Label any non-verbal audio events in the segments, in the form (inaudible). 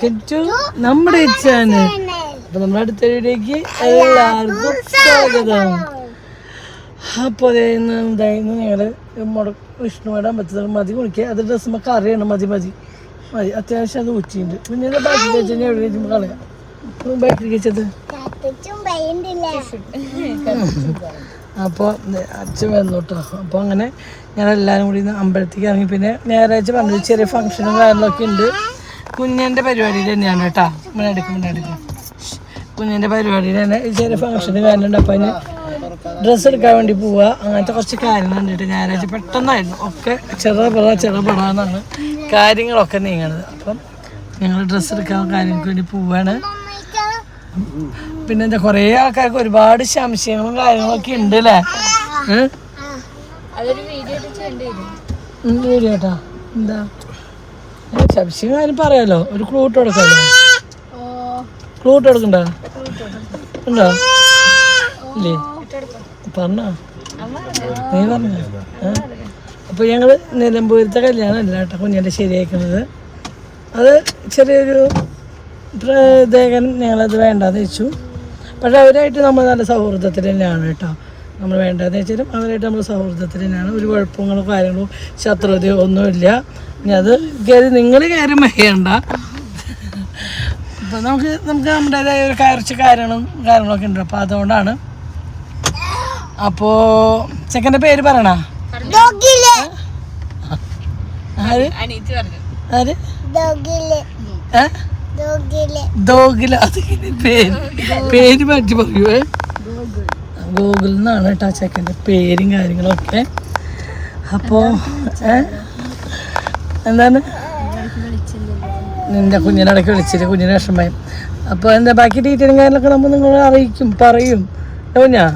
Welcome to നമ്മുടെ channel അപ്പൊ നമ്മുടെ അടുത്ത എല്ലാവർക്കും സ്വാഗതം. അപ്പോൾ എന്തായിരുന്നു ഞങ്ങൾ മുട മതി കുളിക്കുക അത് ഡ്രസ്സ് നമുക്ക് അറിയണം മതി മതി മതി. അത്യാവശ്യം അത് ഉച്ചയുണ്ട് പിന്നെ ബാക്കി കഴിച്ചാൽ എവിടെ വെച്ചുമ്പോൾ കളയാം ബാക്കി കഴിച്ചത്? അപ്പോൾ അച്ഛൻ വന്നു കേട്ടോ അപ്പോൾ അങ്ങനെ എല്ലാരും കൂടി അമ്പലത്തേക്ക് ഇറങ്ങി. പിന്നെ ഞായറാഴ്ച പറഞ്ഞു ചെറിയ ഫംഗ്ഷനും കാര്യങ്ങളൊക്കെ ഉണ്ട്. കുഞ്ഞന്റെ പരിപാടിയിൽ തന്നെയാണ് കേട്ടോ. മുന്നടിക്കും മുന്നടിക്കും കുഞ്ഞിന്റെ പരിപാടിയിൽ തന്നെ. ചെറിയ ഫംഗ്ഷന് കാര്യമുണ്ട്. അപ്പൊ അതിന് ഡ്രസ്സ് എടുക്കാൻ വേണ്ടി പോവുക അങ്ങനത്തെ കുറച്ച് കാര്യങ്ങൾ കണ്ടിട്ട് ഞായറാഴ്ച പെട്ടെന്നായിരുന്നു. ഒക്കെ ചെറുപട എന്നാണ് കാര്യങ്ങളൊക്കെ നീങ്ങണത്. അപ്പം ഞങ്ങൾ ഡ്രസ്സ് എടുക്കാൻ കാര്യങ്ങൾക്ക് വേണ്ടി പോവാണ്. പിന്നെ എന്താ കുറേ ആൾക്കാർക്ക് ഒരുപാട് സംശയങ്ങളും കാര്യങ്ങളൊക്കെ ഉണ്ട് അല്ലേ? വീഡിയോ കേട്ടാ. എന്താ? സംശയം കാര്യം പറയാലോ. ഒരു ക്ലൂട്ട് കൊടുക്കാലോ. ക്ലൂട്ട് കൊടുക്കണ്ട? ഉണ്ടോ? ഇല്ലേ? പറഞ്ഞോ. നീ പറഞ്ഞോ? അപ്പൊ ഞങ്ങൾ നിലമ്പൂരത്തെ കല്യാണം അല്ല കേട്ടോ കുഞ്ഞിന്റെ ശരിയാക്കുന്നത്. അത് ചെറിയൊരു പ്രത്യേകം ഞങ്ങളത് വേണ്ടാന്ന് വെച്ചു. പക്ഷെ അവരായിട്ട് നമ്മൾ നല്ല സൗഹൃദത്തിൽ തന്നെയാണ് കേട്ടോ. നമ്മൾ വേണ്ടതെന്ന് വെച്ചാലും അവരായിട്ട് നമ്മൾ സൗഹൃദത്തിൽ തന്നെയാണ്. ഒരു കുഴപ്പങ്ങളോ കാര്യങ്ങളോ ശത്രുതയോ ഒന്നുമില്ല ഇനി അത് കയറി നിങ്ങൾ കയറി മയ്യണ്ട. അപ്പം നമുക്ക് നമുക്ക് നമ്മുടേതായ ഒരു കയർച്ച കാര്യങ്ങളും കാര്യങ്ങളൊക്കെ ഉണ്ട്. അപ്പോൾ അതുകൊണ്ടാണ്. അപ്പോൾ ചെക്കന്റെ പേര് പറയണ? ആര്? ദോഗില. അതിങ്ങനെ പേര് പേര് മാറ്റി പറയുവേ ഗൂഗിൾ നിന്നാണ് കേട്ടോ ചെക്കന്റെ പേരും കാര്യങ്ങളൊക്കെ. അപ്പോൾ എന്താണ്? നിന്റെ കുഞ്ഞിനെ ഇടയ്ക്ക് വിളിച്ചിട്ട് കുഞ്ഞിനെ വിഷമമായി. അപ്പോൾ എന്താ ബാക്കി ഡീറ്റെയിലും കാര്യങ്ങളൊക്കെ നമ്മൾ നിങ്ങളെ അറിയിക്കും പറയും. കുഞ്ഞാ?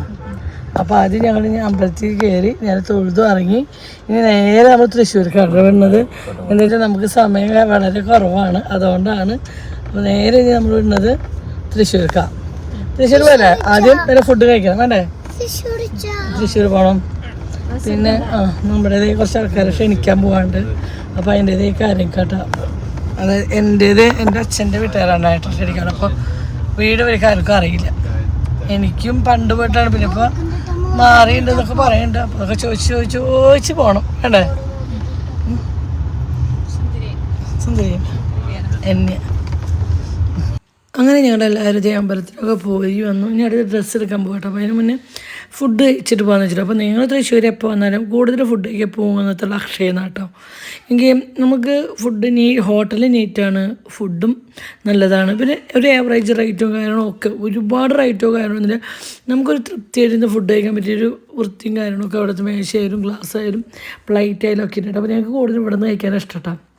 അപ്പോൾ ആദ്യം ഞങ്ങൾ അമ്പലത്തിൽ കയറി നേരെ തൊഴുതു ഇറങ്ങി. ഇനി നേരെ നമ്മൾ തൃശ്ശൂർക്കാണ് വരുന്നത് എന്ന് നമുക്ക് സമയം വളരെ കുറവാണ്. അതുകൊണ്ടാണ് അപ്പോൾ നേരെ ഇനി നമ്മൾ വരുന്നത് തൃശ്ശൂർക്കാണ് തൃശ്ശൂർ പോലെ ആദ്യം വരെ ഫുഡ് കഴിക്കണം വേണ്ടേ? തൃശ്ശൂർ പോകണം പിന്നെ ആ നമ്മുടേത് കുറച്ച് ആൾക്കാരെ ക്ഷണിക്കാൻ പോകാണ്ട് അപ്പോൾ അതിന്റേത് കാര്യം കേട്ടോ. അത് എന്റേത് എന്റെ അച്ഛന്റെ വീട്ടുകാരാണ് ക്ഷണിക്കണം അപ്പോൾ വീട് വരെ ആർക്കും അറിയില്ല. എനിക്കും പണ്ട് പോയിട്ടാണ്. പിന്നെ ഇപ്പോൾ മാറിയിട്ടുണ്ടെന്നൊക്കെ പറയുന്നുണ്ട് അപ്പോൾ അതൊക്കെ ചോദിച്ച് ചോദിച്ച് ചോദിച്ച് പോകണം വേണ്ടേ. സുന്ദരി. എന്നെ. അങ്ങനെ ഞങ്ങൾ എല്ലാവരും ജയ അമ്പലത്തിലൊക്കെ പോയി വന്നു. ഇനി അടുത്ത് ഡ്രസ്സ് എടുക്കാൻ പോകട്ടെ. അപ്പോൾ അതിന് മുന്നേ ഫുഡ് കഴിച്ചിട്ട് പോകാന്ന് വെച്ചിട്ട്. അപ്പോൾ നിങ്ങൾ തൃശ്ശൂർ എപ്പോൾ വന്നാലും കൂടുതൽ ഫുഡ് കഴിക്കാൻ പോകുന്നതുള്ള അക്ഷയ നാട്ടോ എങ്കിൽ നമുക്ക് ഫുഡ് നീ ഹോട്ടൽ നീറ്റാണ്. ഫുഡും നല്ലതാണ്. പിന്നെ ഒരു ആവറേജ് റേറ്റോ കാര്യങ്ങളോ ഒക്കെ ഒരുപാട് റേറ്റോ കാര്യമൊന്നുമില്ല നമുക്കൊരു തൃപ്തിയായിട്ട് ഫുഡ് കഴിക്കാൻ പറ്റിയൊരു വൃത്തിയും കാര്യങ്ങളൊക്കെ അവിടുത്തെ മേശയായാലും ഗ്ലാസ് ആയാലും പ്ലേറ്റ് ആയാലും ഒക്കെ ഉണ്ട് അപ്പോൾ ഞങ്ങൾക്ക് കൂടുതൽ ഇവിടെ നിന്ന് കഴിക്കാൻ ഇഷ്ടമാണ്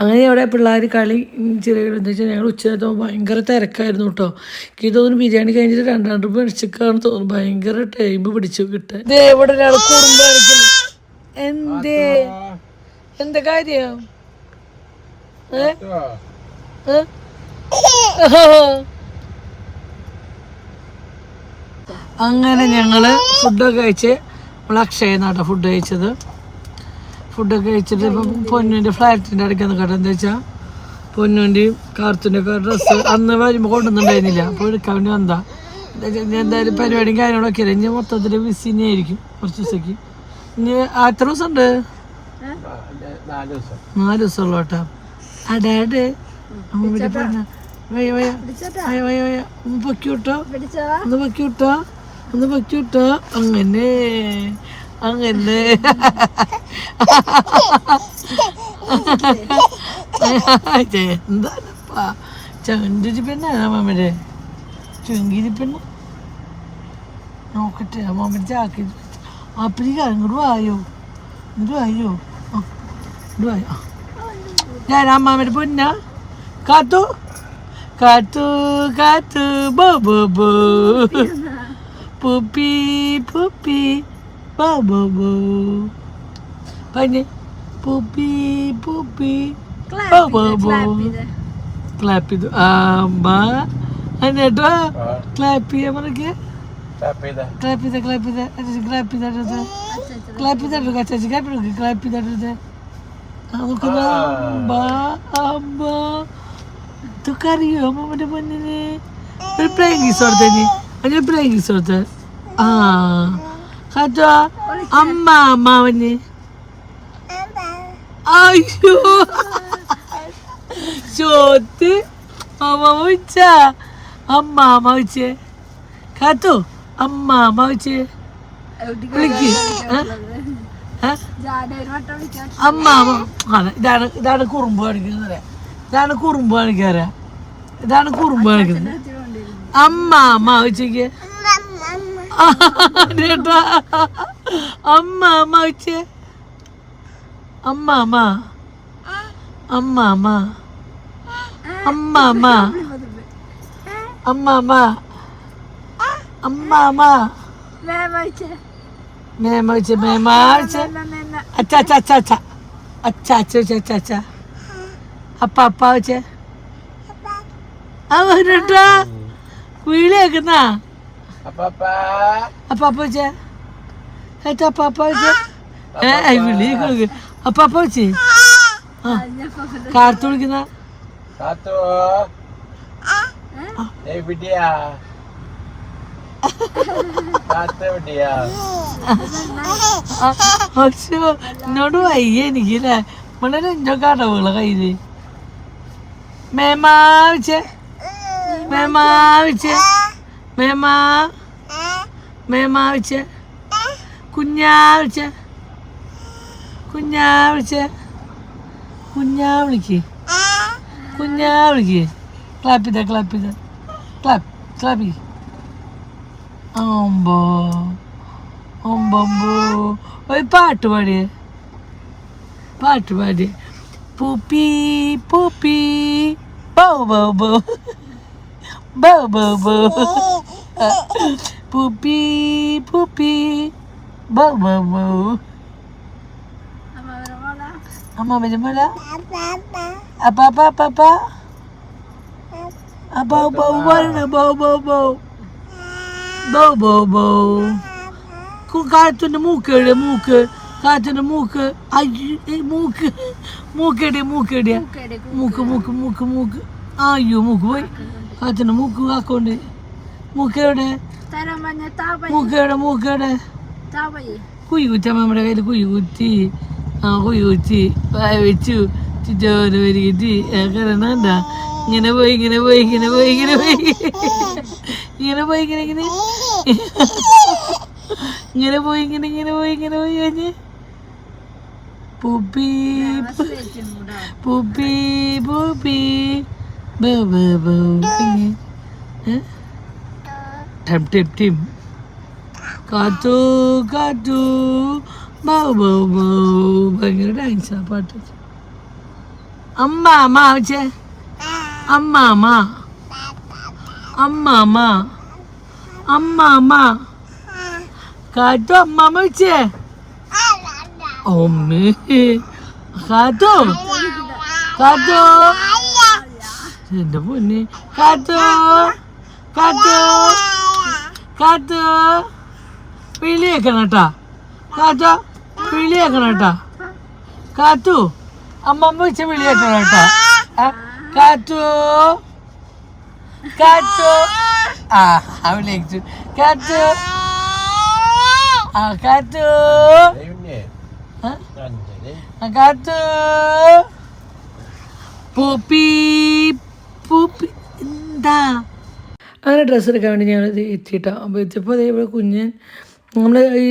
അങ്ങനെ അവിടെ പിള്ളേർ കളി ചെറിയ എന്താ വെച്ചാൽ ഞങ്ങൾ ഉച്ചനേരത്ത് ഭയങ്കര തിരക്കായിരുന്നു കേട്ടോ എനിക്ക് തോന്നുന്നു ബിരിയാണി കഴിഞ്ഞിട്ട് രണ്ടാം രൂപ മേടിച്ചേക്കാന്ന് തോന്നുന്നു. ഭയങ്കര ടൈം പിടിച്ചു കിട്ടാൻ. ഇത് എവിടെ ഒരാൾ കുടുംബം എന്തേ? എന്താ കാര്യം? അങ്ങനെ ഞങ്ങൾ ഫുഡൊക്കെ കഴിച്ച് നമ്മൾ അക്ഷയ നാട്ടോ ഫുഡ് കഴിച്ചത്. ഫുഡൊക്കെ കഴിച്ചിട്ട് ഇപ്പം പൊന്നുവിന്റെ ഫ്ലാറ്റിന്റെ അടുത്ത് കേട്ടോ. എന്താ വെച്ചാൽ പൊന്നുവിന്റെയും കാർത്തിന്റെ ഒക്കെ ഡ്രസ്സ് അന്ന് വരുമ്പോൾ കൊണ്ടുവന്നിട്ടുണ്ടായിരുന്നില്ല. അപ്പോൾ എടുക്കാൻ വേണ്ടി വന്നതാ. എന്താ വെച്ചാൽ ഇനി എന്തായാലും പരിപാടിയും കാര്യങ്ങളൊക്കെ ഇനി മൊത്തത്തിൽ ബിസി തന്നെയായിരിക്കും കുറച്ച് ദിവസത്തേക്ക്. ഇനി എത്ര ദിവസം ഉണ്ട് നാല് ദിവസം ഉള്ളു കേട്ടോ അടാട് ഒന്ന് പൊക്കി വിട്ടോ. ഒന്ന് പൊക്കി വിട്ടോ. ഒന്ന് പൊക്കി വിട്ടോ. അങ്ങനെ. അങ്ങനെ. (laughs) എന്താണപ്പാ? ചണ്ടിരിപ്പന്നാണ് അമ്മമ്മയുടെ ചുങ്കിരിപ്പന്ന നോക്കട്ടെ അമ്മമ്മ ചാക്കി അപ്പഴേക്ക് അങ്ങോട്ട് വായോ? ഇങ്ങോട്ട് വായോ? ആ ഇങ്ങോട്ട് വായോ. ഞാൻ അമ്മാമ്മയുടെ പൊന്ന. കാത്തു. കാത്തു കാത്തു. ബോ ബോ ബോ. പുപ്പി പുപ്പി. Panie, pupi, pupi. Clápido, clápido. Ama. അന്നേട്ടോ ക്ലാപ്പ് ചെയ്യാൻ പറഞ്ഞ ക്ലാപ്പ് ചെയ്ത ക്ലാപ്പ് ചെയ്ത അച്ഛൻ ക്ലാപ്പ് ചെയ്തത് ക്ലാപ്പ് ചെയ്തിട്ടു അച്ഛൻ ക്ലാപ്പ് എടുക്കും ക്ലാപ്പ് ചെയ്തിട്ടത് നോക്കുന്ന അമ്മ അമ്മ. തുക്കറിയോ അമ്മമ്മന്റെ പൊന്നിന്? ഒരു പ്ലേയിങ് ഗീസ് കൊടുത്തേ നീ അതിന് പ്ലേയിങ് ഗീസ് കൊടുത്തേ ആ. കാറ്റോ അമ്മ അമ്മാവന്. അയ്യോ. ചോത്ത്. അമ്മ വെച്ച അമ്മ അമ്മ വെച്ചേ കാത്തു. അമ്മ അമ്മ വെച്ചേ വിളിക്ക്. അമ്മ അമ്മ. ഇതാണ് ഇതാണ് കുറുമ്പ് കാണിക്കുന്നത് പറയാം. ഇതാണ് കുറുമ്പ് കാണിക്കാറ് ഇതാണ് കുറുമ്പ് കാണിക്കുന്നത്. അമ്മ അമ്മ വെച്ചേക്ക് ചേട്ടാ അമ്മ അമ്മ വെച്ചേ. അമ്മ അമ്മ. അമ്മ അമ്മ. അമ്മ അമ്മ. അമ്മ അമ്മ. അമ്മ അമ്മ. മേമ വെച്ചേ. മേമ വെച്ച് വെച്ച്. അച്ഛ അച്ഛ അച്ഛ അച്ഛ. അച്ഛ അച്ഛ അച്ഛ അച്ഛ അച്ഛ. അപ്പ അപ്പ വെച്ചേ. ആ വരട്ടാ. വീട് അപ്പാപ്പച്ചേ? ഏട്ടാ അപ്പാപ്പച്ചേ. ഏ വിളി അപ്പാപ്പച്ചേ. ആ. കാത്തു വിളിക്കുന്ന? കാത്തു എവിടെയാ അച്ഛോ എന്നോട് വയ്യ എനിക്കില്ലേ? ഇവിടെ എന്തൊക്കെ അടവുകളെ കയ്യിൽ. മേമാവിച്ചേ. മേമാവിച്ചേ. മേമാ. മേമാവിച്ചേ കുഞ്ഞാവിച്ചേ വിളിച്ച. കുഞ്ഞാ വിളിക്ക്. കുഞ്ഞാ വിളിക്ക്. ക്ലാപ്പ് ചെയ്ത ക്ലാപ്പ് ചെയ്ത. ക്ലാപ്പ് ക്ലാപ്പ് അമ്പോ അമ്പമ്പോ ഒരു പാട്ട് പാടിയേ. പാട്ട് പാടിയേ. പൂപ്പി പൂപ്പി. ബോ ബോ ബോ. ബോ ബോ ബൗ. പൂപ്പി പൂപ്പി അമ്മ വരുമ്പോല അപ്പ അപ്പ അപ്പ അപ്പ അപ്പ ബൗ പറയണ ബൗ ബൗ ബൗ ബൗ ബൗ ബൗ കു- കാറ്റിന്റെ മൂക്ക് കാറ്റിന്റെ മൂക്ക് മൂക്ക് മൂക്കെടിയ മൂക്കെടിയ മൂക്ക് മൂക്ക് മൂക്ക് മൂക്ക് അയ്യോ മൂക്ക് പോയി കാറ്റിന്റെ മൂക്ക് കാക്കോണ്ട് മൂക്ക് എവിടെ തരാൻ പറഞ്ഞ താപയി മൂക്ക് എവിടെ മൂക്ക് എവിടെ താപയി കുഴി കുത്തി അമ്മയുടെ കയ്യിൽ കുഴി കുത്തി ആ കുഴി കുത്തി വായ വെച്ചു. ചുറ്റോര വരികിട്ടി. എന്താ ഇങ്ങനെ പോയി ഇങ്ങനെ പോയി ഇങ്ങനെ പോയി ഇങ്ങനെ പോയി. ഇങ്ങനെ പോയി ഇങ്ങനെ ഇങ്ങനെ. ഇങ്ങനെ പോയി ഇങ്ങനെ ഇങ്ങനെ പോയി ഇങ്ങനെ പോയി കഴിഞ്ഞ്. പൂപ്പി പൂപ്പി പൂപ്പി. ബ ബ ബ. ഏ? ടം ടിം ടിം കാത്തു കാത്തു ബൗ ബൗ ബൗ ഭയങ്കര ഡാൻസാ പാട്ട് അമ്മ അമ്മ വെച്ചേ അമ്മ അമ്മ അമ്മ അമ്മ അമ്മ അമ്മ കാത്തു അമ്മ വെച്ചേ ഒമ്മേ കാത്തു കാത്തു എന്റെ പൊന്നെ കാത്തു കാത്തു കാത്തു വിളിയേക്കണം കേട്ടാ കാത്തു വിളിയേക്കണം കേട്ടാ കാത്തു അമ്മമ്മ വെച്ച വിളിയേക്കണം കേട്ടാ കാത്തു കാത്തു ആ വിളിച്ചു കാത്തു ആ കാത്തു. അകത്ത് പൂപ്പി പൂപ്പി എന്താ? അങ്ങനെ ഡ്രസ്സ് എടുക്കാൻ വേണ്ടി ഞങ്ങൾ എത്തിയിട്ടാണ് അപ്പോൾ എത്തിയപ്പോൾ അതേപോലെ കുഞ്ഞ് നമ്മൾ ഈ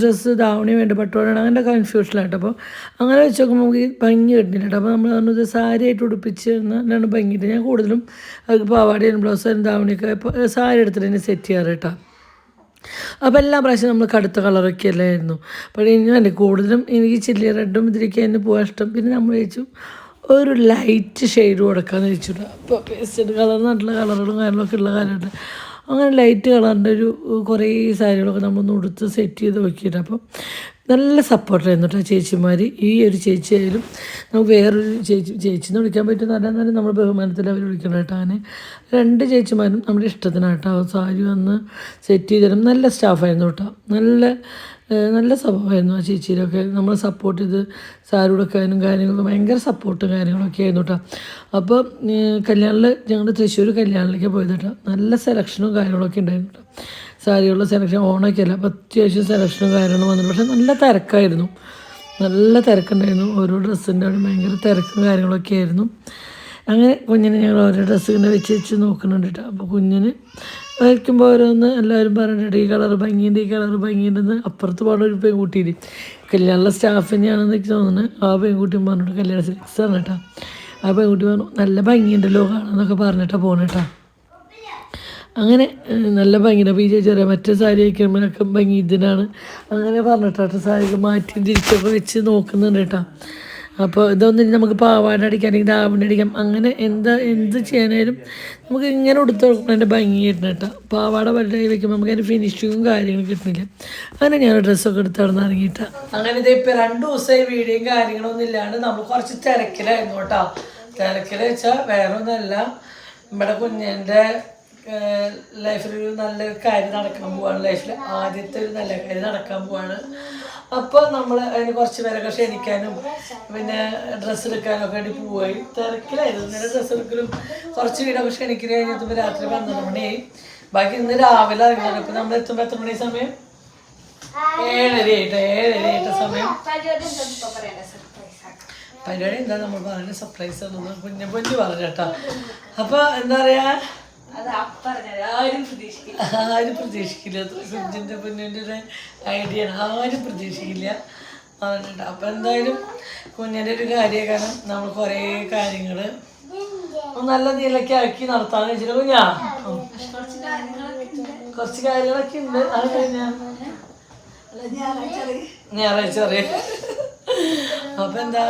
ഡ്രസ്സ് ധാവണി വേണ്ട പട്ടുവാണ് അങ്ങനെ കൺഫ്യൂഷനായിട്ട് അപ്പോൾ അങ്ങനെ വെച്ച് നോക്കുമ്പോൾ നമുക്ക് ഭംഗി കിട്ടുന്നില്ല കേട്ടോ. അപ്പോൾ നമ്മൾ പറഞ്ഞത് സാരി ആയിട്ട് ഉടുപ്പിച്ച് എന്നാണ് ഭംഗിയിട്ട്. ഞാൻ കൂടുതലും അത് പാവാടയും ബ്ലൗസും ധാവണിയൊക്കെ സാരി എടുത്തിട്ട് തന്നെ സെറ്റ് ചെയ്യാറ് കേട്ടോ. അപ്പോൾ എല്ലാ പ്രാവശ്യം നമ്മൾ കടുത്ത കളറൊക്കെ അല്ലായിരുന്നു അപ്പോൾ ഇനി കൂടുതലും എനിക്ക് ചില്ലി റെഡും ഇതിലേക്ക് തന്നെ പോകാൻ ഇഷ്ടം. പിന്നെ നമ്മൾ ചോദിച്ചു ഒരു ലൈറ്റ് ഷെയ്ഡ് കൊടുക്കാമെന്ന് വെച്ചിട്ട് അപ്പോൾ പേസ്റ്റഡ് കളർ നല്ല കളറുകളും കാര്യങ്ങളൊക്കെ ഉള്ള കാര്യമുണ്ട്. അങ്ങനെ ലൈറ്റ് കളറിന്റെ ഒരു കുറേ സാരികളൊക്കെ നമ്മളൊന്ന് ഉടുത്ത് സെറ്റ് ചെയ്ത് നോക്കിയിട്ട് അപ്പം നല്ല സപ്പോർട്ടായിരുന്നു കേട്ടോ ചേച്ചിമാർ ഈ ഒരു ചേച്ചി ആയാലും നമുക്ക് വേറൊരു ചേച്ചി ചേച്ചി എന്ന് വിളിക്കാൻ പറ്റുന്ന അല്ലാന്നാലും നമ്മൾ ബഹുമാനത്തിൽ അവർ വിളിക്കണം കേട്ടോ അങ്ങനെ രണ്ട് ചേച്ചിമാരും നമ്മുടെ ഇഷ്ടത്തിനാട്ടോ സാരി വന്ന് സെറ്റ് ചെയ്ത് നല്ല സ്റ്റാഫായിരുന്നു കേട്ടോ നല്ല നല്ല സ്വഭാവമായിരുന്നു ആ ചേച്ചിയിലൊക്കെ നമ്മൾ സപ്പോർട്ട് ചെയ്ത് സാരി കൊടുക്കാനും കാര്യങ്ങളൊക്കെ ഭയങ്കര സപ്പോർട്ടും കാര്യങ്ങളൊക്കെ ആയിരുന്നു കേട്ടോ അപ്പോൾ കല്യാണിൽ ഞങ്ങൾ തൃശ്ശൂർ കല്യാണിലേക്ക് പോയത് കേട്ടോ നല്ല സെലക്ഷനും കാര്യങ്ങളൊക്കെ ഉണ്ടായിരുന്നു കേട്ടോ സാരികളുടെ സെലക്ഷൻ ഓണൊക്കെ അല്ല അപ്പോൾ അത്യാവശ്യം സെലക്ഷനും കാര്യങ്ങളും വന്നിട്ട് പക്ഷേ നല്ല തിരക്കായിരുന്നു. നല്ല തിരക്കുണ്ടായിരുന്നു. ഓരോ ഡ്രസ്സിന്റെ അവിടെ ഭയങ്കര തിരക്കും കാര്യങ്ങളൊക്കെ ആയിരുന്നു. അങ്ങനെ കുഞ്ഞിനെ ഞങ്ങൾ ഓരോ ഡ്രസ്സ് ഇങ്ങനെ വെച്ച് വെച്ച് നോക്കുന്നുണ്ട് കേട്ടോ അപ്പോൾ കുഞ്ഞിന് വരയ്ക്കുമ്പോൾ ഓരോന്ന് എല്ലാവരും പറഞ്ഞിട്ട് ഈ കളർ ഭംഗിയുണ്ട് ഈ കളർ ഭംഗിയുണ്ടെന്ന് അപ്പുറത്ത് പാടുന്ന ഒരു പെൺകുട്ടിയില്ലേ? കല്യാണ സ്റ്റാഫ് തന്നെയാണെന്ന് എനിക്ക് തോന്നുന്നത് ആ പെൺകുട്ടിയും പറഞ്ഞിട്ട് കല്യാണ സിലക്സ് ആണ് കേട്ടോ. ആ പെൺകുട്ടി പറഞ്ഞു നല്ല ഭംഗിയുണ്ടല്ലോ കാണാന്നൊക്കെ പറഞ്ഞിട്ടാണ് പോണേട്ടാ അങ്ങനെ നല്ല ഭംഗിയാണ് അപ്പോൾ ഈ ചേച്ചി പറയാം മറ്റേ സാരി വയ്ക്കുമ്പോഴൊക്കെ ഭംഗി ഇതിനാണ്. അങ്ങനെ പറഞ്ഞിട്ടാട്ടോ സാരി മാറ്റി തിരിച്ചൊക്കെ വെച്ച് നോക്കുന്നുണ്ട് കേട്ടോ. അപ്പോൾ ഇതൊന്നും നമുക്ക് പാവാട അടിക്കാം അല്ലെങ്കിൽ ദാവണടിക്കാം അങ്ങനെ എന്താ എന്ത് ചെയ്യാനായാലും നമുക്ക് ഇങ്ങനെ ഉടുത്ത് കൊടുക്കുന്നതിന്റെ ഭംഗി കിട്ടണം കേട്ടോ. പാവാട വലുതായി വെക്കുമ്പോൾ നമുക്ക് അതിന്റെ ഫിനിഷിങ്ങും കാര്യങ്ങളും കിട്ടുന്നില്ല അങ്ങനെ ഞാൻ ഡ്രസ്സൊക്കെ എടുത്ത് അവിടെ നിന്ന് ഇറങ്ങിയിട്ടാ. അങ്ങനെ ഇത് ഇപ്പം രണ്ട് ദിവസമായി വീഡിയോയും കാര്യങ്ങളൊന്നും ഇല്ലാണ്ട് നമ്മൾ കുറച്ച് തിരക്കിലായിരുന്നു കേട്ടോ. തിരക്കിൽ വെച്ചാൽ വേറെ ഒന്നല്ല നമ്മുടെ കുഞ്ഞിന്റെ ലൈഫിൽ ഒരു നല്ല കാര്യം നടക്കാൻ പോവാണ് ലൈഫിൽ ആദ്യത്തെ ഒരു നല്ല കാര്യം നടക്കാൻ പോവാണ്. അപ്പോൾ നമ്മൾ അതിന് കുറച്ച് പേരൊക്കെ ക്ഷണിക്കാനും പിന്നെ ഡ്രസ്സ് എടുക്കാനും ഒക്കെ വേണ്ടി പോയി തിരക്കിലായിരുന്നു. ഇന്നലെ ഡ്രസ്സ് എടുക്കലും കുറച്ച് വീടൊക്കെ എനിക്ക് കഴിഞ്ഞെത്തുമ്പോൾ രാത്രി പന്ത്രണ്ട് മണിയായി. ബാക്കി ഇന്ന് രാവിലെ ഇറങ്ങുന്നത് ഇപ്പം നമ്മൾ എത്തുമ്പോൾ എത്ര മണി സമയം? ഏഴര ആയിട്ട് ഏഴര ആയിട്ട് സമയം. പരിപാടി എന്താ? നമ്മൾ പറഞ്ഞ സർപ്രൈസ് കുഞ്ഞു പൊന്നു പറഞ്ഞു കേട്ടോ. അപ്പോൾ എന്താ പറയുക ആരും പ്രതീക്ഷിക്കില്ല. കുഞ്ഞിന്റെ പൊന്നിന്റെ ഒരു ഐഡിയ ആരും പ്രതീക്ഷിക്കില്ല. പറഞ്ഞിട്ട്. അപ്പം എന്തായാലും കുഞ്ഞിന്റെ ഒരു കാര്യം കാരണം നമ്മൾ കുറേ കാര്യങ്ങൾ നല്ല നിലയ്ക്ക് ആക്കി നടത്താന്ന് വെച്ചിട്ട് കുഞ്ഞാ. കുറച്ച് കാര്യങ്ങളൊക്കെ ഉണ്ട് അത് കഴിഞ്ഞാൽ ഞായറാഴ്ച അറിയാം. അപ്പൊ എന്താ?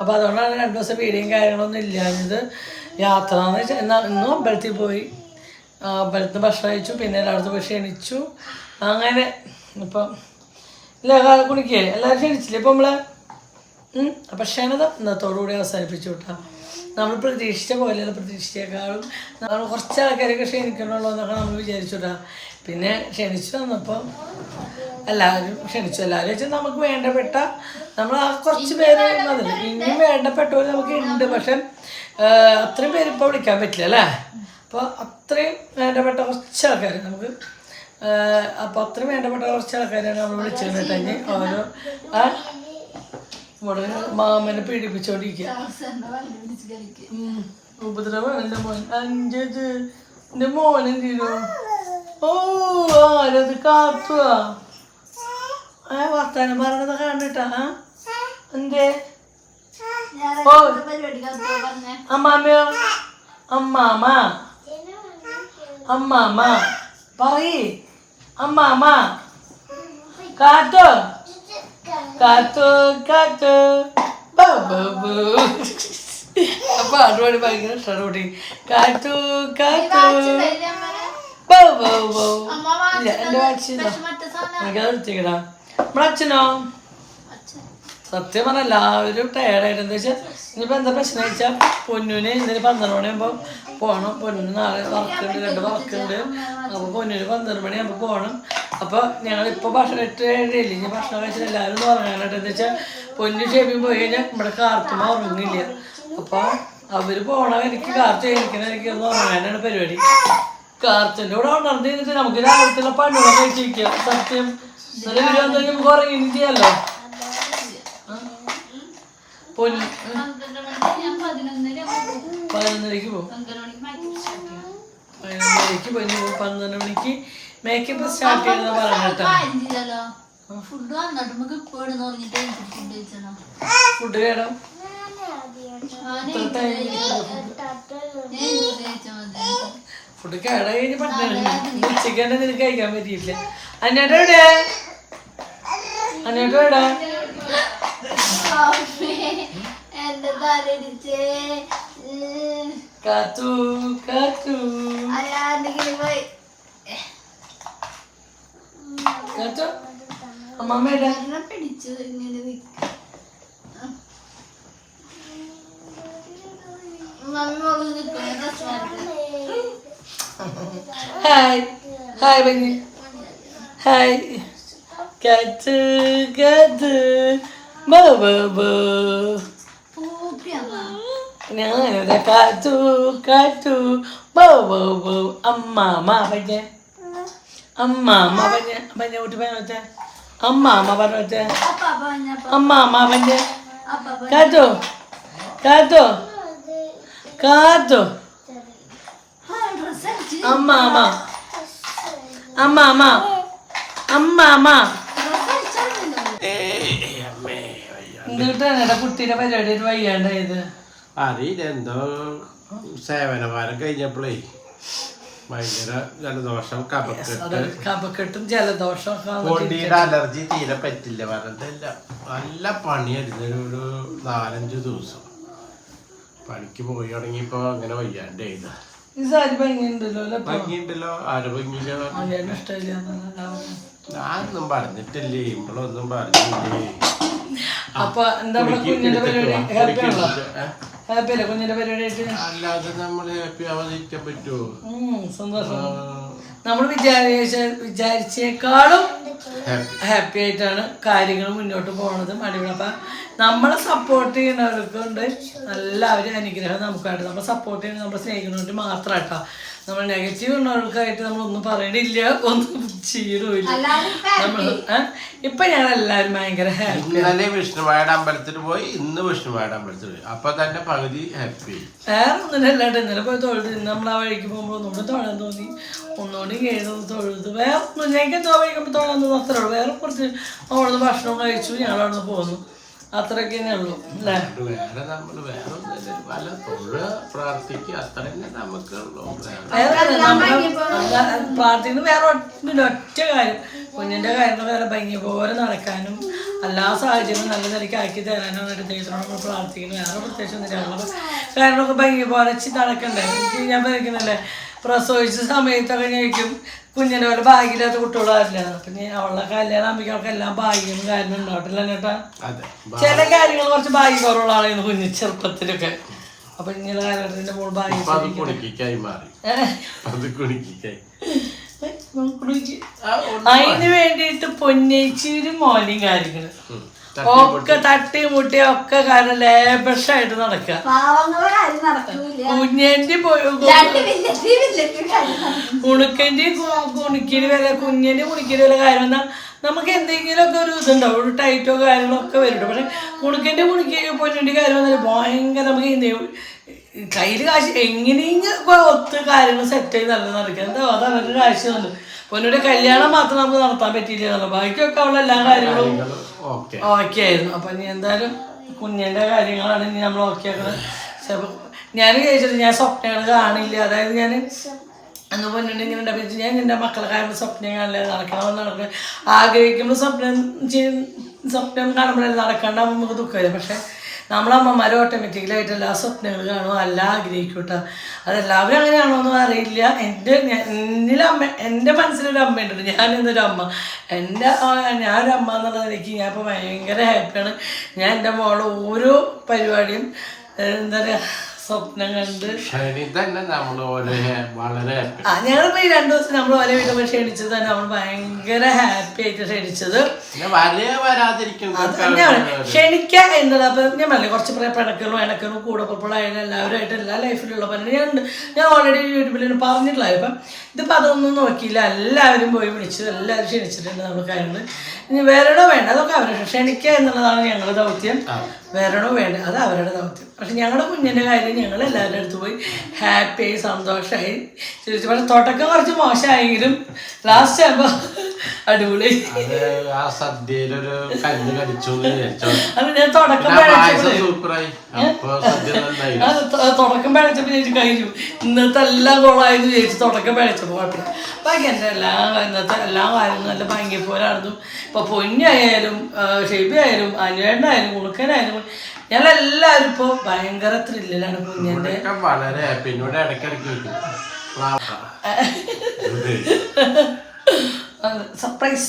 അപ്പൊ അതുകൊണ്ടാണ് രണ്ടു ദിവസം വീഡിയോയും കാര്യങ്ങളൊന്നും ഇല്ലാഞ്ഞത്. യാത്ര എന്ന് വെച്ചാൽ എന്നാൽ ഇന്നും അമ്പലത്തിൽ പോയി. അമ്പലത്തിൽ ഭക്ഷണം കഴിച്ചു പിന്നെ എല്ലായിടത്തും പോയി ക്ഷണിച്ചു. അങ്ങനെ ഇപ്പം ഇല്ല കുണിക്കേ എല്ലാവരും ക്ഷണിച്ചില്ലേ? ഇപ്പം നമ്മളെ. അപ്പൊ ക്ഷണത ഇന്നത്തോടുകൂടി അവസാനിപ്പിച്ചു കേട്ടോ. നമ്മൾ പ്രതീക്ഷിച്ച പോലെയല്ല പ്രതീക്ഷിച്ചേക്കാളും. നമ്മൾ കുറച്ച് ആൾക്കാരൊക്കെ ക്ഷണിക്കണുള്ളൂ എന്നൊക്കെ നമ്മൾ വിചാരിച്ചു കേട്ടോ. പിന്നെ ക്ഷണിച്ചു വന്നപ്പോൾ എല്ലാവരും ക്ഷണിച്ചു. എല്ലാവരും വെച്ചാൽ നമുക്ക് വേണ്ടപ്പെട്ട നമ്മൾ ആ കുറച്ച് പേര് ഇനിയും വേണ്ടപ്പെട്ടവർ നമുക്ക് ഉണ്ട്. പക്ഷെ അത്രയും പേര് ഇപ്പോൾ വിളിക്കാൻ പറ്റില്ല അല്ലേ? അപ്പോൾ അത്രയും വേണ്ടപ്പെട്ട കുറച്ച് ആൾക്കാർ നമുക്ക് അപ്പോൾ അത്രയും വേണ്ടപ്പെട്ട കുറച്ച് ആൾക്കാരാണ് നമ്മൾ വിളിച്ചത് തന്നെ ഓരോ ആ? ഇവിടെ മാമനെ പീഡിപ്പിച്ചോണ്ടിരിക്കുക. ഉപദ്രവമാണ് എന്റെ മോൻ. അഞ്ചത് എന്റെ മോൻ എന്തിനു? ഓ ആരത് കാത്തുവാ? വർത്താനം പറഞ്ഞത് കണ്ടിട്ടാ? എന്തേ? ഓ. അമ്മാമ്മയോ? അമ്മാമ അമ്മാമ പറയ്. അമ്മാമ കാത്തോ. കാത്തു കാത്തു. അപ്പൊ അതുപാടി ഭയങ്കര ഇഷ്ടമാണ് കുട്ടി. കാത്തു കാത്തു. ഇല്ല എന്റെ വാച്ചിതാ എനിക്കത് എടുത്തേക്കടാ നമ്മുടെ അച്ഛനോ? സത്യം പറഞ്ഞ എല്ലാവരും ടയർഡായിട്ട് എന്താ വെച്ചാൽ ഇനിയിപ്പോൾ എന്താ പ്രശ്നം വെച്ചാൽ പൊന്നുവിന് ഇന്നലെ പന്ത്രണ്ട് മണിയാകുമ്പോൾ പോകണം പൊന്നുവിന് നാളെ വർക്കുണ്ട് രണ്ട് വർക്കുണ്ട് അപ്പോൾ പൊന്നുവിന് പന്ത്രണ്ട് മണിയാകുമ്പോൾ പോകണം അപ്പോൾ ഞങ്ങളിപ്പോൾ ഭക്ഷണം ഇട്ട് ഏഴരയില്ലേ ഇനി ഭക്ഷണം കഴിച്ചാൽ എല്ലാവരും ഉറങ്ങാനായിട്ട് എന്താ വെച്ചാൽ പൊന്നു ഷേപ്പിൽ പോയി കഴിഞ്ഞാൽ ഇവിടെ കാർത്തുമ്മ ഉറങ്ങില്ല. അപ്പോൾ അവർ പോകണം എനിക്ക് കാർത്ത് കഴിക്കണ എനിക്ക് ഉറങ്ങാനാണ് പരിപാടി. കാർത്തിന്റെ കൂടെ ഉണർന്ന് കഴിഞ്ഞിട്ട് നമുക്ക് രാവിലത്തെ പണ്ടുകൾ കഴിച്ചിരിക്കാം സത്യം. നമുക്ക് ഉറങ്ങി ചെയ്യാമല്ലോ പതിനൊന്നരക്ക് പോകും പതിനൊന്നരക്ക് പൊന്നു പോകും പന്ത്രണ്ട് മണിക്ക് മേക്കപ്പ് സ്റ്റാർട്ട് ചെയ്യണമെന്ന് പറഞ്ഞിട്ടോ. ഫുഡ് വന്നിട്ട് നമുക്ക് പറഞ്ഞിട്ട് ഫുഡ് കഴിച്ചോ ഫുഡ് കേടാം ഫുഡ് കേടാ കഴിഞ്ഞ് പട്ടിണി ഉച്ചയ്ക്ക് തന്നെ നിനക്ക് കഴിക്കാൻ പറ്റിയില്ല അന്നേട്ടോ എവിടെ? അന്നേട്ടോ എവിടെ? എന്റെ തലടിച്ചേ കാത്തു കാത്തു. അയാണ്ടെങ്കിൽ പോയി കാത്തു. അമ്മമ്മ എവിടെ? എന്നെ പിടിച്ചു ഇങ്ങനെ ഡ്രസ് ഹായ് ഹായ് ബഞ്ഞി ഹായ് കാറ്റ് കാറ്റ് ഞാനൊരു കാറ്റു കാറ്റു ബോ ബോ ബോ അമ്മാമ പഞ്ഞ അമ്മാമ പഞ്ഞ പഞ്ഞ കുട്ടി പഞ്ഞ വെച്ച അമ്മാമ പറഞ്ഞ വെച്ച അമ്മാമ പഞ്ഞ കാറ്റു കാറ്റു കാറ്റു അമ്മാമ അമ്മാമ അമ്മാമ വയ്യാണ്ടായത്? അറിയില്ല എന്തോ കഴിഞ്ഞപ്പോഴേ ഭയങ്കര ജലദോഷം വന്നിട്ട് പൊടിയുടെ അലർജി തീരെ പറ്റില്ല പറഞ്ഞിട്ടില്ല നല്ല പണിയായിരുന്നു ഒരു നാലഞ്ച് ദിവസം. പണിക്ക് പോയി തുടങ്ങിയപ്പോ അങ്ങനെ വയ്യാണ്ട് ചെയ്ത ഭംഗിയുണ്ടല്ലോ ഇഷ്ടമില്ല എന്നുള്ളതാണ്. ഞാനൊന്നും പറഞ്ഞിട്ടില്ലേ ഇമ്പളൊന്നും പറഞ്ഞില്ലേ. അപ്പൊ എന്താ നമ്മുടെ കുഞ്ഞിന്റെ പരിപാടി? ഹാപ്പി ആണല്ലോ? ഹാപ്പി അല്ലേ കുഞ്ഞിന്റെ പരിപാടി ആയിട്ട് അല്ലാതെ നമ്മൾ ഹാപ്പി ആവാതിരിക്കാൻ പറ്റുമോ ഉം, സന്തോഷം. നമ്മൾ വിചാരിച്ച വിചാരിച്ചേക്കാളും ഹാപ്പി ആയിട്ടാണ് കാര്യങ്ങൾ മുന്നോട്ട് പോണതും. അടിപൊളി അപ്പം നമ്മളെ സപ്പോർട്ട് ചെയ്യുന്നവർക്കുണ്ട്. എല്ലാവരും അനുഗ്രഹം നമുക്കായിട്ട്. നമ്മളെ സപ്പോർട്ട് ചെയ്യുന്ന നമ്മളെ സ്നേഹിക്കുന്നവർക്ക് മാത്രം കേട്ടോ നമ്മൾ നെഗറ്റീവ് ഉള്ളവർക്കായിട്ട് നമ്മൾ ഒന്നും പറയണില്ല. ഒന്നും ഇപ്പൊ ഞങ്ങൾ എല്ലാവരും ഭയങ്കര ഇന്നലെ അമ്പലത്തിൽ പോയി ഇന്ന് വിഷ്ണുവായുടെ അമ്പലത്തിൽ പോയി. അപ്പൊ തന്നെ പകുതി ഹാപ്പി വേറെ ഒന്നും അല്ലാണ്ട് ഇന്നലെ പോയി തൊഴുത് ഇന്ന് നമ്മൾ ആ വഴിക്ക് പോകുമ്പോൾ ഒന്നുകൂടി തൊഴാൻ തോന്നി. ഒന്നുകൂടി കയറി തൊഴുത്. വേറെ ഒന്നും ഞങ്ങൾക്ക് എന്തോ വഴിക്കുമ്പോൾ തൊഴാൻ തോന്നുന്നു അത്രേ ഉള്ളൂ. വേറെ കുറച്ച് അവിടുന്ന് ഭക്ഷണം കഴിച്ചു ഞങ്ങൾ അവിടുന്ന് പോന്നു. ഉള്ളൂ അല്ലേ? വേറെ നമ്മൾ പല തൊഴ പ്രാർത്ഥിക്കുക പ്രാർത്ഥിക്കുന്ന ഒറ്റ കാര്യം. കുഞ്ഞിന്റെ കാര്യങ്ങൾ വേറെ ഭംഗി പോലെ നടക്കാനും എല്ലാ സാഹചര്യങ്ങളും നല്ല നിലയ്ക്ക് ആക്കി തരാനും എന്നിട്ട് ദൈവത്തിനോട് നമ്മൾ പ്രാർത്ഥിക്കുന്നു. വേറെ പ്രത്യേകിച്ച് ഒന്നും ഞങ്ങൾ കാര്യങ്ങളൊക്കെ ഭംഗി പോലെ നടക്കണ്ടേ? എനിക്ക് ഞാൻ പറയുന്നില്ലേ പ്രസവിച്ച സമയത്തൊക്കെ ചോദിക്കും കുഞ്ഞിന്റെ പോലെ ഭാഗ്യമില്ലാത്ത കുട്ടികളാരില്ല പിന്നെ അവളുടെ കല്യാണം ആകുമ്പോൾ അവൾക്ക് എല്ലാം ഭാഗ്യം കാരണം ഉണ്ടാവട്ടില്ല ചേട്ടാ അതെ ചില കാര്യങ്ങൾ കുറച്ച് ഭാഗ്യം കുറവുള്ള ആളായിരുന്നു കുഞ്ഞ് ചെറുപ്പത്തിലൊക്കെ. അപ്പൊ ഇങ്ങനെ കാലഘട്ടത്തിന്റെ മോൾ ഭാഗ്യം അതിന് വേണ്ടിയിട്ട് പൊന്നേച്ചിയും മോനെയും കാര്യങ്ങൾ. ഒക്കെ തട്ടി മുട്ടി ഒക്കെ കാരണം ലേബഷായിട്ട് നടക്കുക കുഞ്ഞേന്റെ കുണുക്കന്റെ കുണിക്കിന് വില കുഞ്ഞിന്റെ കുണിക്കിന് വില കാര്യം എന്നാ നമുക്ക് എന്തെങ്കിലുമൊക്കെ ഒരു ഇതുണ്ടാവും ഒരു ടൈറ്റോ കാര്യങ്ങളോ ഒക്കെ വരുന്നുണ്ട്. പക്ഷെ കുണുക്കന്റെ കുണിക്ക് പൊന്നിന്റെ കാര്യം വന്നാൽ ഭയങ്കര നമുക്ക് എന്ത് ചെയ്യും? കയ്യിൽ കാശ് എങ്ങനെയെങ്കിലും ഒത്ത് കാര്യങ്ങൾ സെറ്റ് ചെയ്ത് നല്ല നടക്കുക എന്താ? അതൊരു കാശ് ആവശ്യമുണ്ട് പൊന്നിയുടെ കല്യാണം മാത്രം നമുക്ക് നടത്താൻ പറ്റിയില്ല ബാക്കിയൊക്കെ അവളെ എല്ലാ കാര്യങ്ങളും ഓക്കെ. ആയിരുന്നു. അപ്പൊ ഇനി എന്തായാലും കുഞ്ഞിന്റെ കാര്യങ്ങളാണ് ഇനി നമ്മൾ ഓക്കെ ആക്കുന്നത് ചിലപ്പോൾ ഞാൻ ചോദിച്ചത് ഞാൻ സ്വപ്നങ്ങൾ കാണില്ല. അതായത് ഞാൻ അന്ന് പൊന്നുണ്ട് ഇങ്ങനെ ഉണ്ടാക്കി ഞാൻ എന്റെ മക്കളെ കാര്യം സ്വപ്നം കാണില്ല. നടക്കണം നടക്കണം ആഗ്രഹിക്കുമ്പോൾ സ്വപ്നം സ്വപ്നം കാണുമ്പോഴല്ല നടക്കാണ്ടാകുമ്പോൾ നമുക്ക് ദുഃഖമില്ല പക്ഷേ നമ്മളമ്മമാർ ഓട്ടോമാറ്റിക്കലായിട്ട് എല്ലാ സ്വപ്നങ്ങളും കാണും എല്ലാം ആഗ്രഹിക്കും കേട്ടോ അതെല്ലാവരും അങ്ങനെയാണോ എന്ന് അറിയില്ല. എന്റെ എന്നിലമ്മ എന്റെ മനസ്സിലൊരു അമ്മയുണ്ട്. ഞാൻ എന്നൊരു അമ്മ എന്റെ ഞാനൊരു അമ്മ എന്നുള്ള നിലയ്ക്ക് ഞാൻ ഇപ്പോൾ ഭയങ്കര ഹാപ്പിയാണ് ഞാൻ എന്റെ മോളെ ഓരോ പരിപാടിയും എന്താ പറയുക സ്വപ്നം കണ്ട് ശനി തന്നെ നമ്മൾ വളരെ ആ ഞങ്ങളിപ്പോ ഈ രണ്ടു ദിവസം നമ്മൾ ഓരോ വീട്ടിൽ പോയി ക്ഷണിച്ചത് തന്നെ നമ്മൾ ഭയങ്കര ഹാപ്പി ആയിട്ട് ക്ഷണിച്ചത്. ക്ഷണിക്കാൻ വരേ അപ്പൊ ഞാൻ പറഞ്ഞു കുറച്ച് കുറേ പിണക്കലും ഇണക്കലും കൂടപ്പുറപ്പുകളായാലും എല്ലാവരുമായിട്ട് എല്ലാ ലൈഫിലുള്ള പറഞ്ഞു ഞാൻ ഉണ്ട്. ഞാൻ ഓൾറെഡി യൂട്യൂബിൽ പറഞ്ഞിട്ടുള്ളത് ഇപ്പം ഇതിപ്പോൾ അതൊന്നും നോക്കിയില്ല. എല്ലാവരും പോയി വിളിച്ചു എല്ലാവരും ക്ഷണിച്ചിട്ടുണ്ട് നമ്മൾ കാര്യങ്ങൾ ഇനി വേറെടോ വേണ്ട അതൊക്കെ അവരുടെ ക്ഷണിക്കുക എന്നുള്ളതാണ് ഞങ്ങളുടെ ദൗത്യം. വേറെടോ വേണ്ട അത് അവരുടെ ദൗത്യം. പക്ഷെ ഞങ്ങളുടെ കുഞ്ഞിന്റെ കാര്യം ഞങ്ങൾ എല്ലാവരുടെ അടുത്ത് പോയി ഹാപ്പിയായി സന്തോഷമായി ചോദിച്ചു. പക്ഷെ തുടക്കം കുറച്ച് മോശമായെങ്കിലും ലാസ്റ്റ് ആകുമ്പോൾ അടിപൊളി. ആ സദ്യയിലൊരു കല്ല് കടിച്ചു എന്ന് വിചാരിച്ചോ. അത് ഞാൻ തുടക്കം തുടക്കം പഴച്ചപ്പോൾ ചേച്ചി കഴിഞ്ഞു. ഇന്നത്തെ എല്ലാം കൊള്ളായെന്ന് ചേച്ചി തുടക്കം പഴച്ചപ്പോൾ കുഴപ്പമില്ല. ബാക്കി എന്റെ എല്ലാ ഇന്നത്തെ എല്ലാ കാര്യങ്ങളും നല്ല ഭംഗി പോലായിരുന്നു ഇപ്പോൾ പൊന്നായാലും ഷെബി ആയാലും അനുവേണ്ടായാലും കുണുക്കനായാലും ഞങ്ങളെല്ലാവരും ഇപ്പോൾ ഭയങ്കര ത്രില്ലിലാണ് കുഞ്ഞിന്റെ വളരെ ഇടയ്ക്കിടയ്ക്ക് ചോദിക്കും, സർപ്രൈസ്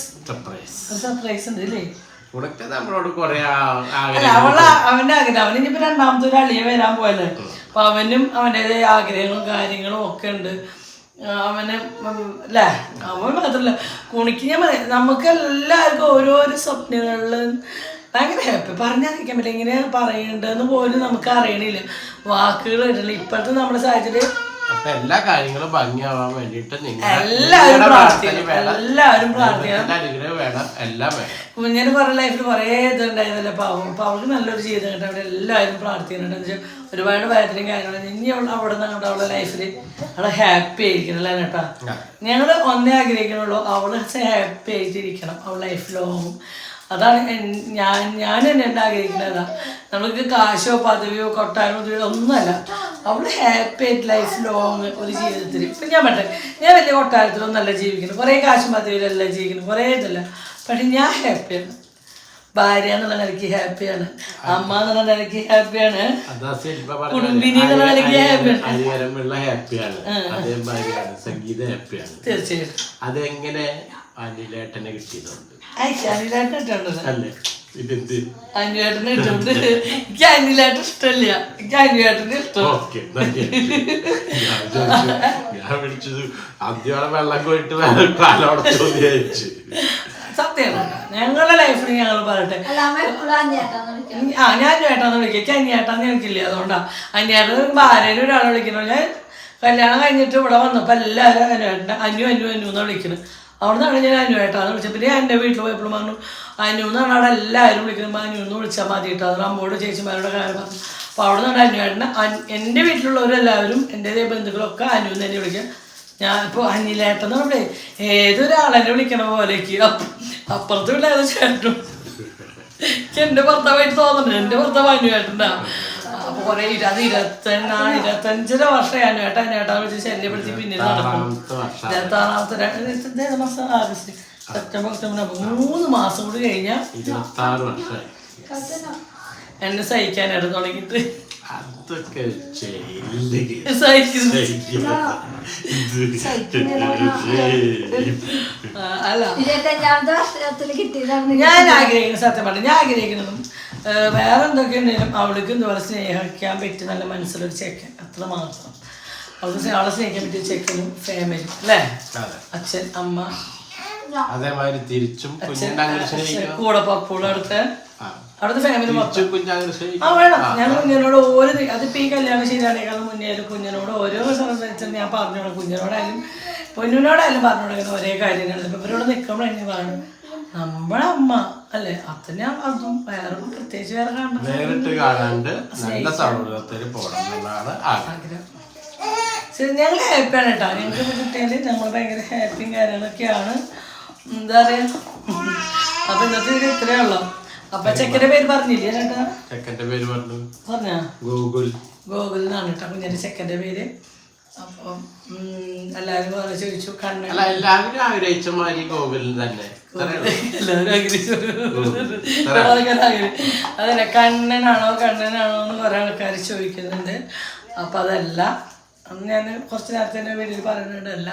സർപ്രൈസ് ഉണ്ട് അല്ലേ നമ്മളോട് കൊറേ അവളെ അവന്റെ ആഗ്രഹം. അവന് ഇനിയിപ്പോ രണ്ടാമത്തെ ഒരു അളിയെ വരാൻ പോയല്ലേ? അപ്പൊ അവനും അവന്റെതായ ആഗ്രഹങ്ങളും കാര്യങ്ങളും ഒക്കെ ഉണ്ട്. അവനെ അല്ലേ അവൻ മാത്രല്ല. കുണിക്ക് ഞാൻ പറയാം നമുക്ക് എല്ലാവർക്കും ഓരോരോ സ്വപ്നങ്ങളിൽ ഭയങ്കര ഹാപ്പി പറഞ്ഞറിയിക്കാൻ പറ്റില്ല. ഇങ്ങനെ പറയേണ്ടതെന്ന് പോലും നമുക്ക് അറിയണില്ല. വാക്കുകൾ ഇടില്ല ഇപ്പോഴത്തെ നമ്മുടെ സാഹചര്യം അപ്പൊ എല്ലാ കാര്യങ്ങളും ഭംഗിയാവാൻ വേണ്ടിട്ട് നിങ്ങൾ എല്ലാവരും പ്രാർത്ഥിക്കണം. എല്ലാവരും പ്രാർത്ഥിക്കണം. അനുഗ്രഹം വേണം. എല്ലാം വേണം. കുഞ്ഞിന് കുറേ ലൈഫിൽ കുറേ ഇതുണ്ടായിരുന്നല്ലോ. പാവം. അപ്പൊ അവൾക്ക് നല്ലൊരു ജീവിതം കിട്ടും അവിടെ എല്ലാവരും പ്രാർത്ഥിക്കുന്നുണ്ട്. എന്ന് വെച്ചാൽ ഒരുപാട് ഭയത്തിനും കാര്യങ്ങളും ഇനി അവൾ അവിടെ നിന്ന് അങ്ങോട്ട് അവളുടെ ലൈഫിൽ അവളെ ഹാപ്പി ആയിരിക്കണം അല്ലേ കേട്ടോ ഞങ്ങൾ ഒന്നേ ആഗ്രഹിക്കണുള്ളൂ അവൾ ഹാപ്പി ആയിട്ടിരിക്കണം. അവൾ ലൈഫ് ലോങ്ങും അതാണ് ഞാൻ ഞാൻ തന്നെ എന്നെ ആഗ്രഹിക്കുന്നത് നമ്മൾക്ക് കാശോ പദവിയോ കൊട്ടാരോ ഒന്നുമല്ല. അവൾ ഹാപ്പി ആയിട്ട് ലൈഫ് ലോങ് ഒരു ജീവിതത്തിൽ. ഇപ്പം ഞാൻ പറ്റേ ഞാൻ വലിയ കൊട്ടാരത്തിലൊന്നല്ല ജീവിക്കുന്നത്. കുറേ കാശും പദവിയിലല്ല ജീവിക്കുന്നത്. കുറേ ഇതല്ല. പക്ഷെ ഞാൻ ഹാപ്പിയാണ് ഭാര്യ എന്നുള്ള നിലയ്ക്ക് ഹാപ്പിയാണ് അമ്മ എന്നുള്ള നിലയ്ക്ക് ഹാപ്പിയാണ് കുടുംബിനി എന്നുള്ള നിലയ്ക്ക് ഹാപ്പിയാണ് തീർച്ചയായിട്ടും. അതെങ്ങനെ അനിലേട്ടനെ കിട്ടിയതുണ്ട് അല്ലേ? ഇതെന്ത്? അനിലേട്ടനെ ഇട്ടുണ്ട് എനിക്ക് അനിലേട്ടൻ ഇഷ്ടമില്ല. എനിക്ക് അനിലേട്ടന് ഇഷ്ടം. ഓക്കെ ഞാൻ ചോദിച്ചു ഞാൻ വിളിച്ചത് അന്ത്യോടെ വെള്ളം പോയിട്ട് വേറെ കാലോടത്തോ വിചാരിച്ചു സത്യമാണ് ഞങ്ങളുടെ ലൈഫിൽ ഞങ്ങൾ പറയട്ടെ. ആ ഞാൻ ചേട്ടാന്ന് വിളിക്കാം. എനിക്ക് അനിയേട്ടാന്ന് എനിക്കില്ല. അതുകൊണ്ടാ. അനിയേട്ടൻ ഭാര്യനെ ഒരാളെ വിളിക്കണോ? ഞാൻ കല്യാണം കഴിഞ്ഞിട്ട് ഇവിടെ വന്നപ്പോൾ എല്ലാവരും അനുവേട്ടനെ അനു അനു അനു എന്നാണ് വിളിക്കുന്നത് അവിടെ നിന്നാണ് ഞാൻ അനുവേട്ടാന്ന് വിളിച്ചത്. പിന്നെ എന്റെ വീട്ടിൽ പോയപ്പോഴും പറഞ്ഞു അനു എന്നാണ് അവിടെ എല്ലാവരും വിളിക്കുമ്പോൾ അനു എന്ന് വിളിച്ചാൽ മതി കേട്ടോ അത് അമ്മയോട് ചേച്ചിമാരോട് കാര്യം പറഞ്ഞു. അപ്പോൾ അവിടെ നിന്നാണ് അനു അനുവേട്ടനെ എന്റെ വീട്ടിലുള്ളവരെല്ലാവരും എന്റെ ബന്ധുക്കളൊക്കെ അനു എന്ന് തന്നെ വിളിക്കുക. ഞാൻ ഇപ്പോൾ അനിലേട്ടെന്ന് പറഞ്ഞേ ഏതൊരാളെന്നെ വിളിക്കണ പോലേക്ക് അപ്പുറത്തും ചേട്ടനും. എനിക്ക് എന്റെ ഭർത്താവായിട്ട് തോന്നുന്നുണ്ട് എന്റെ ഭർത്താവ് അനുവേട്ടന്റെ അപ്പൊ കുറെ അത് ഇരുപത്തെണ്ണ ഇരുപത്തഞ്ചര വർഷമാണ് ഏട്ടാ ഏട്ടാ വിളിച്ച് ശല്യപ്പെടുത്തി പിന്നീട് നടക്കും. ഇരുപത്താറാമത്തെ രണ്ട് മാസം? ആഗസ്റ്റ് സെപ്റ്റംബർ ഒക്ടോബർ മൂന്ന് മാസം കൂടി കഴിഞ്ഞാൽ എന്നെ സഹിക്കാനായിട്ട് തുടങ്ങിയിട്ട്. അതൊക്കെ അല്ല. ഞാൻ ആഗ്രഹിക്കുന്നു സത്യം പറഞ്ഞു ഞാൻ ആഗ്രഹിക്കുന്നതും വേറെ എന്തൊക്കെ ഉണ്ടെങ്കിലും അവൾക്ക് ഇതുപോലെ സ്നേഹിക്കാൻ പറ്റിയ നല്ല മനസ്സിലൊരു ചെക്കൻ അത്ര മാത്രം. അവൾക്ക് അവളെ സ്നേഹിക്കാൻ പറ്റിയ ചെക്കനും ഫാമിലി അല്ലേ? അച്ഛൻ അമ്മ. അതേമാതിരി തിരിച്ചും കൂടെ പപ്പൂടെ അടുത്ത്. അവിടുത്തെ ഫാമിലി മൊത്തം. ആ വേണം. ഞാൻ കുഞ്ഞിനോട് ഓരോ അതിപ്പോ ഈ കല്യാണം ശരിയാണെങ്കിൽ മുന്നേ കുഞ്ഞിനോട് ഓരോ സംബന്ധിച്ചും ഞാൻ പറഞ്ഞോളാം. കുഞ്ഞിനോടായാലും പൊന്നിനോടായാലും പറഞ്ഞോളാം. ഒരേ കാര്യങ്ങൾ ഇപ്പൊ ഇവരോട് നിൽക്കുമ്പോൾ പറഞ്ഞു വേണം നമ്മളെ അമ്മ അല്ലേ? അത്തന്നെ അതും വേറെ പ്രത്യേകിച്ച് വേറെ കാണണം നേരിട്ട് കാണാണ്ട് നല്ല സൗഹൃദത്തിൽ പോകണം എന്നാണ് ആഗ്രഹം. ശരി ഞങ്ങൾ ഹാപ്പിയാണ് കേട്ടോ. ഞങ്ങൾക്ക് കിട്ടിയാൽ ഞങ്ങൾ ഭയങ്കര ഹാപ്പിയും കാര്യങ്ങളൊക്കെയാണ്. എന്താ പറയാ? അപ്പൊ ഇന്നത്തെ ഇത് ഇത്രയേ ഉള്ളൂ. അപ്പൊ ചെക്കന്റെ പേര് പറഞ്ഞില്ലേ ചേട്ടാ? ചെക്കന്റെ പേര് പറഞ്ഞു. പറഞ്ഞാ? ഗൂഗിൾ. ഗൂഗിളിൽ നിന്നാണ് കേട്ടോ കുഞ്ഞിന്റെ ചെക്കന്റെ പേര്. അപ്പം എല്ലാവരും കുറെ ചോദിച്ചു കണ്ണൻ അല്ല എല്ലാവരും ആഗ്രഹിച്ച മാതിരി ഗൂഗിളിൽ തന്നെ. ഇത്രയേ ഉള്ളൂ. എല്ലാവരും ആഗ്രഹിച്ചു കുറെ ആൾക്കാർ കണ്ണനാണോ കണ്ണനാണോ എന്ന് കുറെ ആൾക്കാർ ചോദിക്കുന്നുണ്ട്. അപ്പം അതല്ല. അന്ന് ഞാൻ കുറച്ച് നേരത്തെ തന്നെ വീട്ടിൽ പറയുന്നുണ്ടല്ല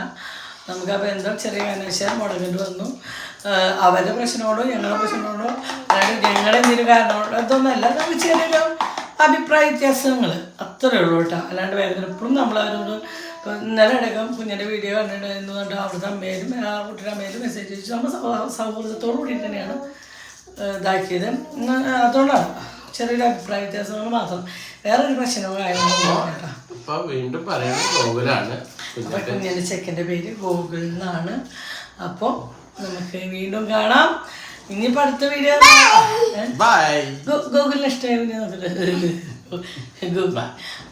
നമുക്ക് ആ ബന്ധം ചെറിയ കാരണവശാൽ മുടങ്ങേണ്ടി വന്നു. അവരുടെ പ്രശ്നമോടോ ഞങ്ങളുടെ പ്രശ്നമോടോ അതായത് ഞങ്ങളെന്തെങ്കിലും ഇതൊന്നും അല്ല. നമുക്ക് ചെറിയൊരു അഭിപ്രായ വ്യത്യാസങ്ങൾ അത്രേ ഉള്ളൂ കേട്ടോ. അല്ലാണ്ട് വേറെ എപ്പോഴും നമ്മളവരോട് ഇപ്പം ഇന്നലെ അടക്കം കുഞ്ഞിന്റെ വീഡിയോ കണ്ടിട്ട് എന്ന് പറഞ്ഞിട്ട് അവിടുത്തെ അമ്മയിലും ആ കുട്ടിയുടെ അമ്മയിലും മെസ്സേജ് ചോദിച്ചു നമ്മൾ സൗഹൃദത്തോടു കൂടി തന്നെയാണ് ഇതാക്കിയത്. അതുകൊണ്ടാണ് ചെറിയൊരു അഭിപ്രായ വ്യത്യാസങ്ങൾ മാത്രം. വേറെ ഒരു പ്രശ്നവും വീണ്ടും അപ്പോൾ കുഞ്ഞിന്റെ ചെക്കന്റെ പേര് ഗോകുൽ എന്നാണ്. അപ്പോൾ നമുക്ക് വീണ്ടും കാണാം. ഇനിയിപ്പോൾ അടുത്ത വീഡിയോ ബൈ ഗൂഗിളിന് ഇഷ്ടമായി ഗൂഗിൾ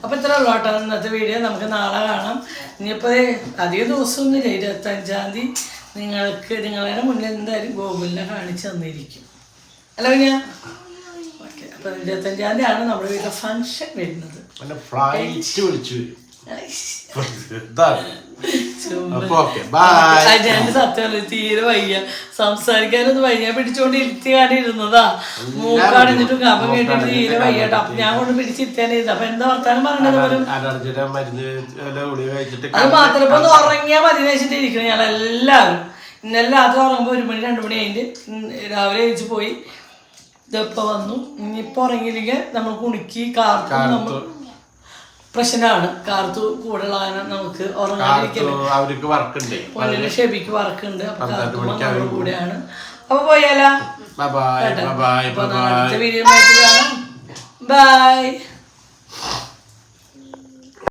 അപ്പൊ ഇത്ര ഉള്ളൂ കേട്ടോ. ഇന്നത്തെ വീഡിയോ നമുക്ക് നാളെ കാണാം. ഇനിയിപ്പോ അധിക ദിവസമൊന്നുമില്ല. ഇരുപത്തഞ്ചാം തീയതി നിങ്ങൾക്ക് നിങ്ങളുടെ മുന്നിൽ എന്തായാലും ഗൂഗിളിനെ കാണിച്ചു തന്നിരിക്കും. അല്ല പിന്നെ ഓക്കെ. അഞ്ചാം ഇരുപത്തഞ്ചാം ആണ് നമ്മുടെ വീട്ടിലെ ഫംഗ്ഷൻ വരുന്നത്. പിന്നെ ഫ്ലൈറ്റ് വിളിച്ചു. ഇതാണ്. അപ്പൊ ഓക്കെ സത്യമല്ല തീരെ വയ്യ. സംസാരിക്കാനൊന്നും വയ്യ. പിടിച്ചോണ്ട് ഇരുത്തി കാര്യം ഇരുന്നതാ മൂക്കാടിഞ്ഞിട്ടും കപ്പം കേട്ടിട്ട് തീരെ വയ്യട്ടോ അപ്പൊ ഞാൻ കൊണ്ട് പിടിച്ചിരുത്താനിരുന്നു അപ്പൊ എന്താ വർത്താനം പറഞ്ഞത് പോലും അത് മാത്രം ഇപ്പൊ ഉറങ്ങിയാ മതി വെച്ചിട്ട് ഇരിക്കണം ഞങ്ങൾ എല്ലാവരും ഇന്നലെ രാത്രി ഉറങ്ങുമ്പോ ഒരു മണി രണ്ടു മണി കഴിഞ്ഞ് രാവിലെ കഴിച്ച് പോയി. ഇതെപ്പോ വന്നു. ഇനിയിപ്പോ ഉറങ്ങിയില്ലെങ്കിൽ നമ്മൾ കുണുക്കി കാർത്തും. നമ്മൾ പ്രശ്നമാണ് കാർത്തു കൂടെ നമുക്ക് അവർക്ക് വർക്ക് ഉണ്ട് പൊന്നിന് ഷെബിക്ക് വർക്കുണ്ട്. അപ്പൊ കാർത്തു നമ്മുടെ കൂടെയാണ്. അപ്പൊ പോയാലോ? ബൈ